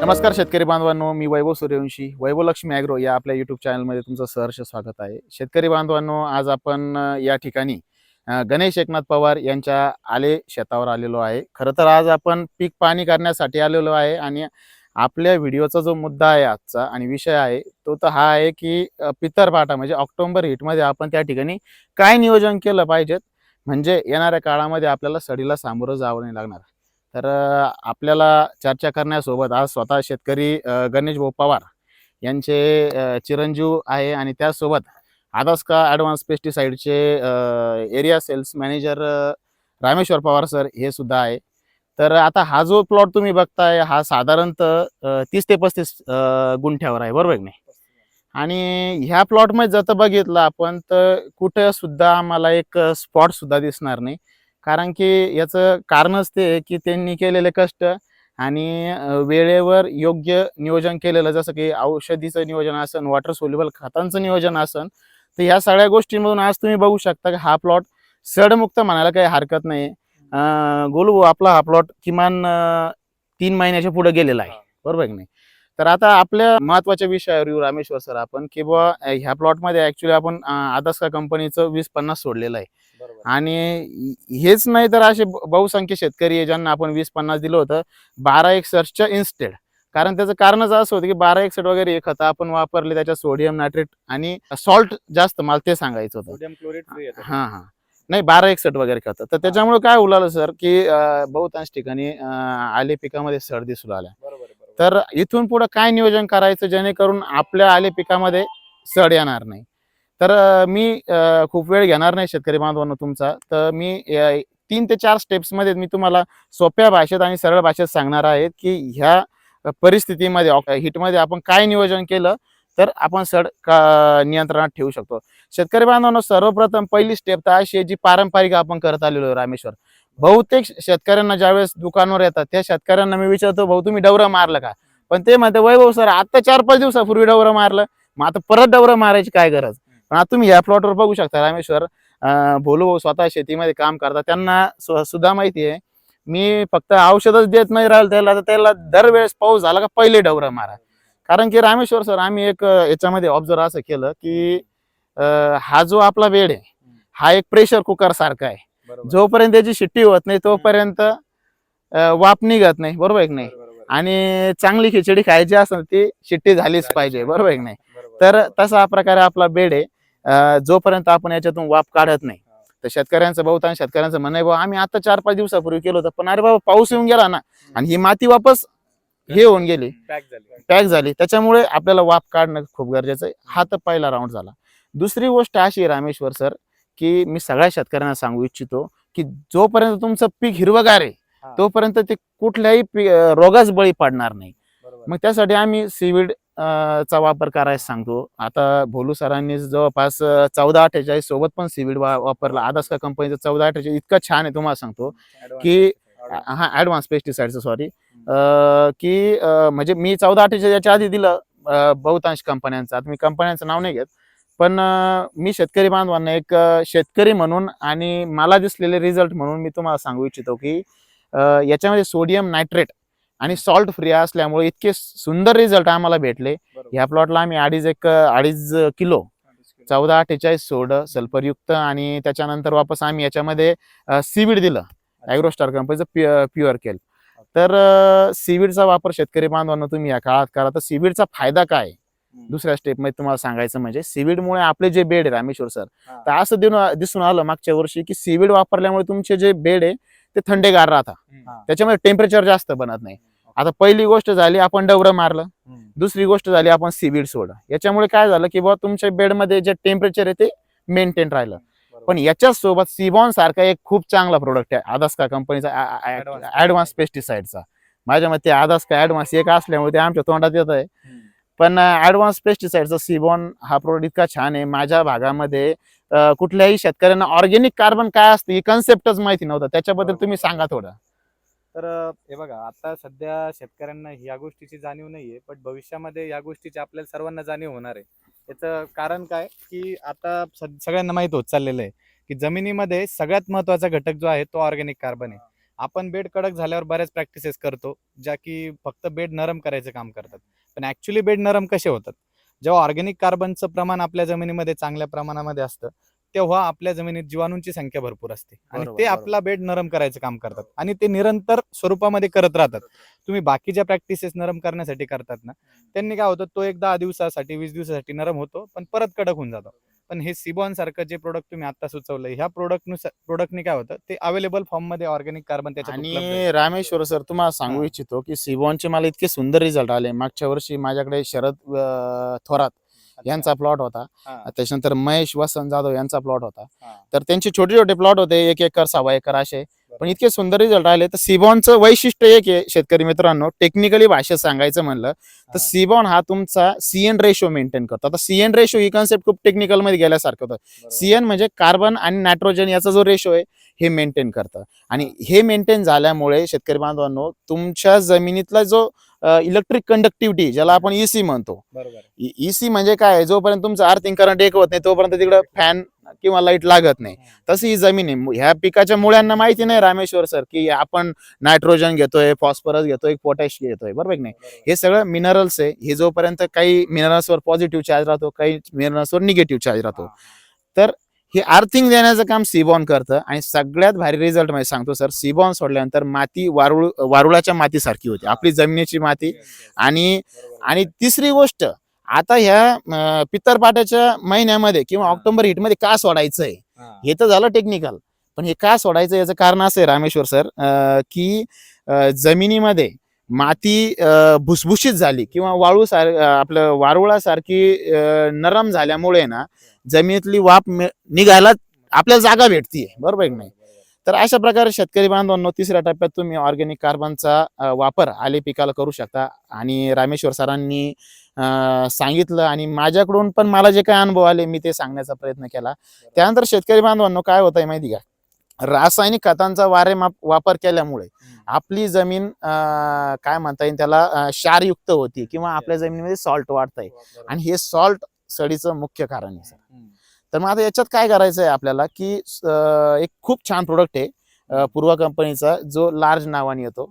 नमस्कार शेतकरी बांधवांनो मी वैभव सूर्यवंशी वैभव लक्ष्मी ॲग्रो या आपल्या युट्यूब चॅनलमध्ये तुमचं सहर्ष स्वागत आहे. शेतकरी बांधवांनो आज आपण या ठिकाणी गणेश एकनाथ पवार यांच्या आले शेतावर आलेलो आहे. खरं तर आज आपण पीक पाणी करण्यासाठी आलेलो आहे आणि आपल्या व्हिडिओचा जो मुद्दा आहे आजचा आणि विषय आहे तो तर हा आहे की पितरपाटा म्हणजे ऑक्टोबर हिटमध्ये आपण त्या ठिकाणी काय नियोजन केलं पाहिजेत? म्हणजे येणाऱ्या काळामध्ये आपल्याला सडीला सामोरं जावं नाही लागणार. तर आपल्याला चर्चा करण्यासोबत आज स्वतः शेतकरी गणेश भाऊ पवार यांचे चिरंजीव आहे आणि त्याचसोबत आदास्का advance पेस्टिसाईडचे area sales manager Rameshwar Pawar sir हे सुद्धा आहे. तर आता हा जो प्लॉट तुम्ही बघताय हा साधारणतः तीस ते पस्तीस गुंठ्यावर आहे बरोबर नाही? आणि ह्या प्लॉटमध्ये जर बघितलं आपण तर कुठं सुद्धा आम्हाला एक स्पॉट सुद्धा दिसणार नाही. कारण की याचं कारणच ते की त्यांनी केलेले कष्ट आणि वेळेवर योग्य नियोजन केलेलं जसं की औषधीचं नियोजन असन वॉटर सोल्युबल खतांचं नियोजन असन तर ह्या सगळ्या गोष्टींमधून आज तुम्ही बघू शकता की हा प्लॉट सडमुक्त म्हणायला काही हरकत नाही. गोलू आपला हा प्लॉट किमान तीन महिन्याच्या पुढे गेलेला आहे. बरोबर की नाही? तर आता आपल्या महत्त्वाच्या विषयावर येऊ रामेश्वर सर आपण की अं, ह्या प्लॉटमध्ये ऍक्च्युली आपण आदास्का कंपनीचं वीस पन्नास सोडलेलं आहे. आणि हेच नाही तर असे ब- बहुसंख्य शेतकरी आहे ज्यांना आपण वीस पन्नास दिलं होतं बारा एक सर्चच्या इन्स्टेड कारण त्याचं कारणच असं होतं की बारा एक सेट वगैरे हे खतं आपण वापरले त्याच्यात सोडियम नायट्रेट आणि सॉल्ट जास्त मला ते सांगायचं होतं. हा हा. नाही बारा एक सेट वगैरे खतं. तर त्याच्यामुळे काय उलालं सर की बहुतांश ठिकाणी आले पिकामध्ये सड दिसू लागल्या बरोबर आहे, बरोबर. तर इथून पुढे काय नियोजन करायचं? जेणेकरून आपल्या आले पिकामध्ये सड येणार नाही. तर मी खूप वेळ घेणार नाही शेतकरी बांधवांनो तुमचा. तर मी तीन ते चार स्टेप्समध्ये मध्ये मी तुम्हाला सोप्या भाषेत आणि सरळ भाषेत सांगणार आहे की ह्या परिस्थितीमध्ये हिटमध्ये आपण काय नियोजन केलं तर आपण सड नियंत्रणात ठेवू शकतो. शेतकरी बांधवांनो सर्वप्रथम पहिली स्टेप तर अशी आहे जी पारंपरिक आपण करत आलेलो रामेश्वर. बहुतेक शेतकऱ्यांना ज्यावेळेस दुकानावर येतात त्या शेतकऱ्यांना मी विचारतो भाऊ तुम्ही डवरं मारलं का? पण ते म्हणते वैभव सर आता चार पाच दिवसापूर्वी डवरं मारलं. मग आता परत डवरं मारायची काय गरज? पण आता तुम्ही या प्लॉटवर बघू शकता रामेश्वर भोलू भाऊ स्वतः शेतीमध्ये काम करतात. त्यांना सुद्धा माहिती आहे मी फक्त औषधच देत नाही राहिलं त्याला तर त्याला दरवेळेस पाऊस झाला का पहिले डवरं मारा. कारण की रामेश्वर सर आम्ही एक याच्यामध्ये ऑब्झर्व असं केलं की हा जो आपला वेळ आहे हा एक प्रेशर कुकर सारखा आहे. जोपर्यंत त्याची शिट्टी होत नाही तोपर्यंत वाफ निघत नाही. बरोबर आहे की नाही. आणि चांगली खिचडी खायची असेल ती शिट्टी झालीच पाहिजे. बरोबर आहे की नाही? तर. तसा प्रकारे आपला बेड आहे. जोपर्यंत आपण याच्यातून वाफ काढत नाही. तर शेतकऱ्यांचं बहुतांश शेतकऱ्यांचं म्हणणं आहे आम्ही आता चार पाच दिवसापूर्वी केलं होतं पण अरे बाबा पाऊस येऊन गेला ना. आणि ही माती वापस हे होऊन गेली. पॅक झाली. त्याच्यामुळे आपल्याला वाफ काढणं खूप गरजेचं आहे. हा तर पहिला राऊंड झाला. दुसरी गोष्ट अशी रामेश्वर सर की मी सगळ्या शेतकऱ्यांना सांगू इच्छितो की जोपर्यंत तुमचं पीक हिरवगार आहे. तोपर्यंत ते कुठल्याही रोगास बळी पडणार नाही. मग त्यासाठी आम्ही सीविड चा वापर करायला सांगतो आता भोलू सरांनी जवळपास चौदा अठ्ठेचाळीस सोबत पण सीविड वापरला आदास्का कंपनीचं चौदा अठ्ठेचाळीस इतकं छान आहे तुम्हाला सांगतो की. हा ऍडव्हान्स पेस्टिसाइडचं सॉरी की म्हणजे मी चौदा अठ्ठेचाळीस याच्या आधी दिलं बहुतांश कंपन्यांचं आता मी कंपन्यांचं नाव नाही घेत पण मी शेतकरी बांधवांना एक शेतकरी म्हणून आणि मला दिसलेले रिझल्ट म्हणून मी तुम्हाला सांगू इच्छितो की याच्यामध्ये सोडियम नायट्रेट आणि सॉल्ट फ्री असल्यामुळे इतके सुंदर रिझल्ट आम्हाला भेटले. ह्या प्लॉटला आम्ही अडीच एक अडीच किलो चौदा अठ्ठेचाळीस सोड सल्फरयुक्त आणि त्याच्यानंतर वापस आम्ही याच्यामध्ये सीविड दिलं. ॲग्रोस्टार कंपनीचं प्युअर केल. तर सीविडचा वापर शेतकरी बांधवांना तुम्ही या काळात करा. तर सीविडचा फायदा काय. दुसऱ्या स्टेपमध्ये तुम्हाला सांगायचं म्हणजे सीविडमुळे आपले जे बेड आहे रामेश्वर सर. तर असं दिसून दिसून आलं मागच्या वर्षी की सीविड वापरल्यामुळे तुमचे जे बेड आहे ते थंडेगार राहतात. त्याच्यामध्ये टेम्परेचर जास्त बनत नाही आता पहिली गोष्ट झाली आपण डवरं मारलं. दुसरी गोष्ट झाली आपण सीविड सोडलं याच्यामुळे काय झालं की बाबा तुमच्या बेडमध्ये जे टेम्परेचर आहे ते मेंटेन राहिलं. पण याच्याच सोबत सिबॉन सारखा एक खूप चांगला प्रोडक्ट आहे आदास्का कंपनीचा ऍडव्हान्स पेस्टिसाइडचा माझ्या मते आदास्का ऍडव्हान्स एक असल्यामुळे ते आमच्या तोंडात येत आहे. पण ऍडव्हान्स पेस्टिसाइडचा सिबॉन हा प्रोडक्ट इतका छान आहे. माझ्या भागामध्ये कुठल्याही शेतकऱ्यांना ऑर्गॅनिक कार्बन काय असतं ही कन्सेप्टच माहिती नव्हतं. त्याच्याबद्दल. तुम्ही सांगा थोडं. तर हे बघा आता सध्या शेतकऱ्यांना या गोष्टीची जाणीव नाहीये पण भविष्यामध्ये या गोष्टीची आपल्याला सर्वांना जाणीव होणार आहे. याचं कारण काय? की आता सग- सगळ्यांना माहीत होत चाललेलं आहे की जमिनीमध्ये सगळ्यात महत्त्वाचा घटक जो आहे तो ऑर्गॅनिक कार्बन आहे. आपण बेड कडक झाल्यावर बऱ्याच प्रॅक्टिसेस करतो ज्या की फक्त बेड नरम करायचं काम करतात. पण ऍक्च्युली बेड नरम कसे होतात? जेव्हा ऑर्गॅनिक कार्बनचं प्रमाण आपल्या जमिनीमध्ये चांगल्या प्रमाणामध्ये असतं तेव्हा आपल्या जमिनीत जीवाणूंची संख्या भरपूर असते. आणि ते. आपला बेड नरम करायचं काम करतात. आणि ते निरंतर स्वरूपामध्ये करत राहतात. तुम्ही बाकीच्या प्रॅक्टिसेस नरम करण्यासाठी करतात ना त्यांनी काय होतं तो एक दहा दिवसासाठी वीस दिवसासाठी नरम होतो पण परत कडक होऊन जातो. पण हे सिबॉन सारखं जे प्रोडक्ट तुम्ही आता सुचवलं ह्या प्रोडक्ट प्रोडक्टने काय होतं ते अवेलेबल फॉर्ममध्ये ऑर्गॅनिक कार्बन आहे. आणि रामेश्वर सर तुम्हाला सांगू. इच्छितो की सिबॉनचे मला इतके सुंदर रिझल्ट आले मागच्या वर्षी माझ्याकडे शरद थोरात. यांचा प्लॉट होता त्याच्यानंतर महेश वसंत जाधव यांचा प्लॉट होता. तर त्यांचे छोटे छोटे प्लॉट होते एक एकर सव्वा एकर असे पण इतके सुंदर रिझल्ट आले. तर सिबॉनचं वैशिष्ट्य एक आहे शेतकरी मित्रांनो. टेक्निकली भाषेत सांगायचं म्हणलं तर. सिबॉन हा तुमचा सीएन रेशो मेंटेन करतो. आता सीएन रेशो ही कन्सेप्ट खूप टेक्निकलमध्ये गेल्यासारखं होतं. सीएन म्हणजे कार्बन आणि नायट्रोजन याचा जो रेशो आहे हे मेंटेन करतं. आणि हे. मेंटेन झाल्यामुळे शेतकरी बांधवांनो तुमच्या जमिनीतला जो इलेक्ट्रिक कंडक्टिव्हिटी ज्याला आपण ईसी म्हणतो बरोबर. ईसी म्हणजे काय? जोपर्यंत तुमचं आर्थिंग करंट एक होत नाही तोपर्यंत तिकडं फॅन किंवा लाइट लागत नाही. तशी ही जमीन आहे. ह्या पिकाच्या मुळ्यांना माहिती नाही रामेश्वर सर की आपण नायट्रोजन घेतोय फॉस्फरस घेतोय पोटॅश घेतोय बरोबर की नाही? हे सगळं मिनरल्स आहे. हे जोपर्यंत काही मिनरल्सवर पॉझिटिव्ह चार्ज राहतो काही मिनरल्सवर निगेटिव्ह चार्ज राहतो. हे. आर्थिंग देण्याचं काम सीबॉन करतं आणि सगळ्यात भारी रिझल्ट म्हणजे सांगतो सर सीबॉन सोडल्यानंतर माती वारुळ वारुळाच्या मातीसारखी होती. आपली जमिनीची माती आणि आणि तिसरी गोष्ट आता ह्या अं, पित्तरपाट्याच्या महिन्यामध्ये किंवा. ऑक्टोबर हिटमध्ये का सोडायचंय? हे. तर झालं टेक्निकल पण हे का सोडायचं याचं कारण असं आहे रामेश्वर सर की जमिनीमध्ये माती भुसभुशीत झाली किंवा वाळू सार आपलं वारुळासारखी नरम झाल्यामुळे ना जमिनीतली वाफ मे- निघायला आपल्याला जागा भेटतीये. बरोबर आहे की नाही? तर अशा प्रकारे शेतकरी बांधवांनो तिसऱ्या टप्प्यात तुम्ही ऑर्गॅनिक कार्बनचा वापर आले पिकाला करू शकता आणि रामेश्वर सरांनी सांगितलं आणि माझ्याकडून पण मला जे काही अनुभव आले मी ते सांगण्याचा प्रयत्न केला. त्यानंतर शेतकरी बांधवांनो काय होत आहे माहिती का? रासायनिक खतांचा वारे वापर केल्यामुळे आपली जमीन काय म्हणता येईल त्याला क्षारयुक्त होती किंवा आपल्या जमिनीमध्ये सॉल्ट वाढत आहे आणि हे सॉल्ट सडीचं मुख्य कारण आहे सर. तर मग आता याच्यात काय करायचं आहे आपल्याला की एक खूप छान प्रोडक्ट आहे पूर्वा कंपनीचा जो लार्ज नावाने येतो.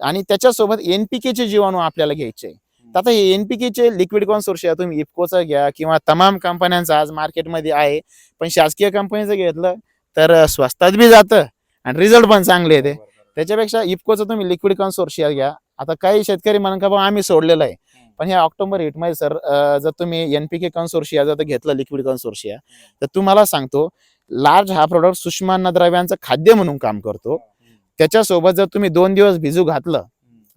आणि त्याच्यासोबत एनपीकेचे जीवाणू आपल्याला घ्यायचे. आहे. तर आता हे एनपीकेचे लिक्विड कॉन्सोर्शिया तुम्ही इफकोचा घ्या किंवा तमाम कंपन्यांचं आज मार्केटमध्ये आहे. पण शासकीय कंपनीचं घेतलं तर स्वस्तात बी जातं आणि रिझल्ट पण चांगले येते. त्याच्यापेक्षा इफकोचं तुम्ही लिक्विड कन्सोर्शिया घ्या. आता काही शेतकरी म्हणून का बा आम्ही सोडलेलं आहे. पण ह्या ऑक्टोबर हिटमध्ये सर जर तुम्ही एनपीके कन्सोर्शिया जर घेतलं लिक्विड कन्सोर्शिया तर तुम्हाला सांगतो लार्ज हा प्रोडक्ट सूक्ष्म अन्नद्रव्यांचं खाद्य म्हणून काम करतो. त्याच्यासोबत जर तुम्ही दोन दिवस भिजू घातलं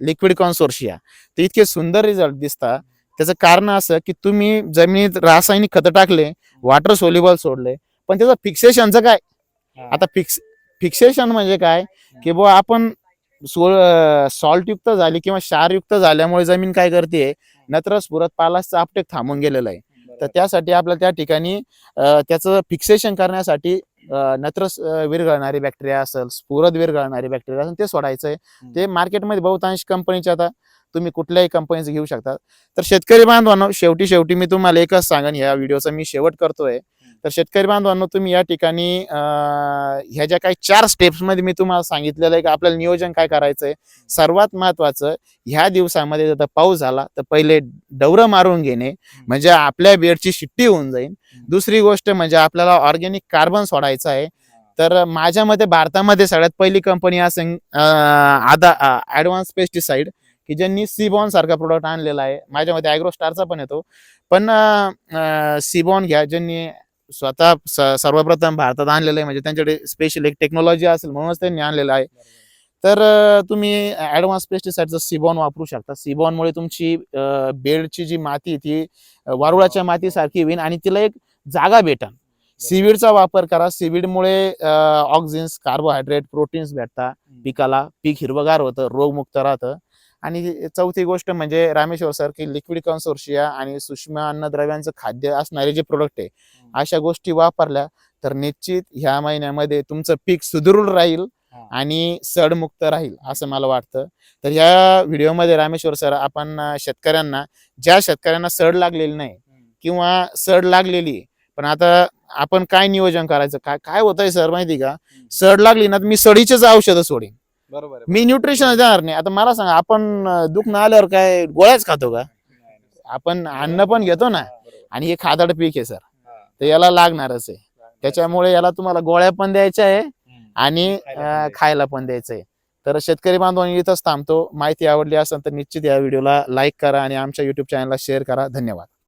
लिक्विड कॉन्सोर्शिया. तर इतके सुंदर रिझल्ट दिसतात. त्याचं कारण असं की तुम्ही जमिनीत रासायनिक खतं टाकले वॉटर सोल्युबल सोडले पण त्याचं फिक्सेशनचं काय? आता फिक्स फिक्सेशन म्हणजे काय? की बुवा आपण सॉल्ट युक्त झाली किंवा क्षारयुक्त झाल्यामुळे जमीन काय करते? नत्र स्फुरत पालासचं आपटेक थांबून गेलेलं आहे. तर त्यासाठी आपल्याला त्या ठिकाणी त्याचं फिक्सेशन करण्यासाठी नत्र विरघळणारी बॅक्टेरिया असेल स्फुरद विरघळणारी बॅक्टेरिया असेल ते सोडायचं आहे ते मार्केटमध्ये बहुतांश कंपनीचे आता तुम्ही कुठल्याही कंपनीचं घेऊ शकता. तर शेतकरी बांधवांनो शेवटी शेवटी मी तुम्हाला एकच सांगेन ह्या व्हिडिओचा मी शेवट करतोय. तर शेतकरी बांधवांनो तुम्ही या ठिकाणी ह्या ज्या काही चार स्टेप्समध्ये मी तुम्हाला सांगितलेलं आहे की आपल्याला नियोजन काय करायचंय सर्वात महत्वाचं ह्या दिवसामध्ये जर पाऊस झाला तर पहिले डवरं मारून घेणे म्हणजे आपल्या बेडची शिट्टी होऊन जाईल. दुसरी गोष्ट म्हणजे आपल्याला ऑर्गॅनिक कार्बन सोडायचं आहे. तर माझ्या मते भारतामध्ये सगळ्यात पहिली कंपनी असेल अं, आदा ऍडव्हान्स पेस्टिसाइड की ज्यांनी सीबॉन सारखा प्रोडक्ट आणलेला आहे. माझ्या मते ॲग्रोस्टारचा पण येतो. पण सीबॉन घ्या ज्यांनी स्वतः स- सर्वप्रथम भारतात आणलेलं आहे. म्हणजे त्यांच्याकडे स्पेशल एक टेक्नॉलॉजी असेल म्हणूनच त्यांनी आणलेलं आहे. तर अं, तुम्ही ऍडव्हान्स पेस्टिसाइडचं सिबॉन वापरू शकता. सिबॉनमुळे तुमची अं, बेडची जी माती आहे ती अं, वारुळाच्या मातीसारखी होईल आणि तिला एक जागा भेटन. सीवीडचा वापर करा. सीवीडमुळे ऑक्सिन्स कार्बोहायड्रेट प्रोटीन्स भेटतात पिकाला पीक हिरवगार होतं रोगमुक्त राहतं. आणि चौथी गोष्ट म्हणजे रामेश्वर सर की लिक्विड कन्सोर्शिया आणि सूक्ष्म अन्नद्रव्यांचं खाद्य असणारे जे प्रोडक्ट आहे अशा गोष्टी वापरल्या तर निश्चित ह्या महिन्यामध्ये तुमचं पीक सुदृढ राहील आणि सडमुक्त राहील असं मला वाटतं. तर ह्या व्हिडिओमध्ये रामेश्वर सर आपण शेतकऱ्यांना ज्या शेतकऱ्यांना सड लागलेली नाही किंवा सड लागलेली पण आता आपण काय नियोजन करायचं? काय काय होतंय सर माहिती का? सड लागली ना तर मी सडीचेच औषधं सोडीन. बरोबर मी न्यूट्रिशन देणार नाही. आता मला सांगा आपण अं, दुखणं आल्यावर काय गोळ्याच खातो का? आपण अन्न पण घेतो ना. आणि हे खादाड पीक आहे सर. तर याला लागणारच आहे. त्याच्यामुळे याला तुम्हाला गोळ्या पण द्यायच्या आहे आणि खायला पण अं, द्यायचं. खायला पण द्यायचं आहे. तर शेतकरी बांधवांनी इथंच थांबतो. माहिती आवडली असेल तर निश्चित या व्हिडिओला लाईक करा आणि आमच्या युट्यूब चॅनलला शेअर करा. धन्यवाद.